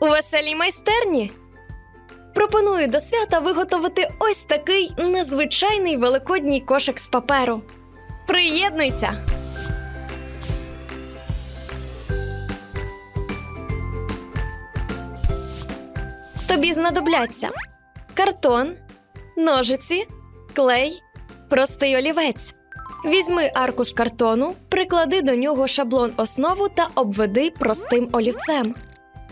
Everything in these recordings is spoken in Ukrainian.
у веселій майстерні. Пропоную до свята виготовити ось такий незвичайний великодній кошик з паперу. Приєднуйся! Тобі знадобляться картон, ножиці, клей, простий олівець. Візьми аркуш картону, приклади до нього шаблон основу та обведи простим олівцем.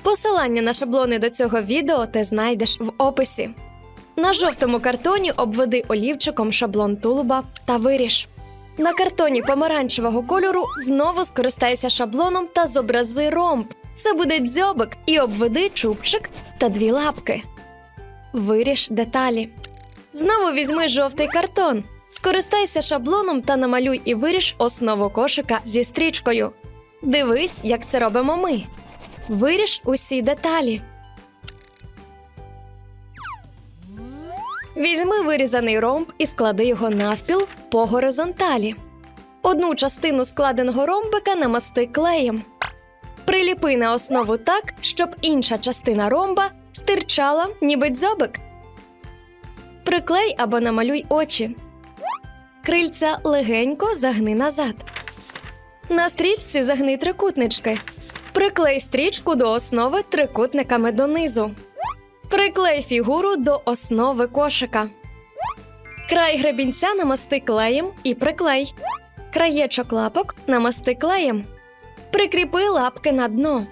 Посилання на шаблони до цього відео ти знайдеш в описі. На жовтому картоні обведи олівчиком шаблон тулуба та виріж. На картоні помаранчевого кольору знову скористайся шаблоном та зобрази ромб. Це буде дзьобик і обведи чубчик та дві лапки. Виріж деталі. Знову візьми жовтий картон. Скористайся шаблоном та намалюй і виріж основу кошика зі стрічкою. Дивись, як це робимо ми. Виріж усі деталі. Візьми вирізаний ромб і склади його навпіл по горизонталі. Одну частину складеного ромбика намасти клеєм. Приліпи на основу так, щоб інша частина ромба стирчала, ніби дзьобик. Приклей або намалюй очі. Крильця легенько загни назад. На стрічці загни трикутнички. Приклей стрічку до основи трикутниками донизу. Приклей фігуру до основи кошика. Край гребінця намасти клеєм і приклей. Краєчок лапок намасти клеєм. Прикріпи лапки на дно.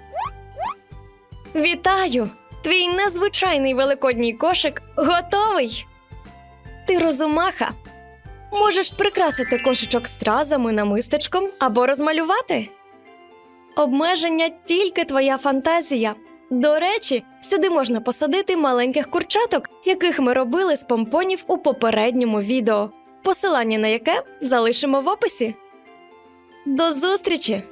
Вітаю! Твій незвичайний великодній кошик готовий. Ти розумаха. Можеш прикрасити кошечок стразами, намистечком або розмалювати. Обмеження тільки твоя фантазія. До речі, сюди можна посадити маленьких курчаток, яких ми робили з помпонів у попередньому відео, посилання на яке залишимо в описі. До зустрічі!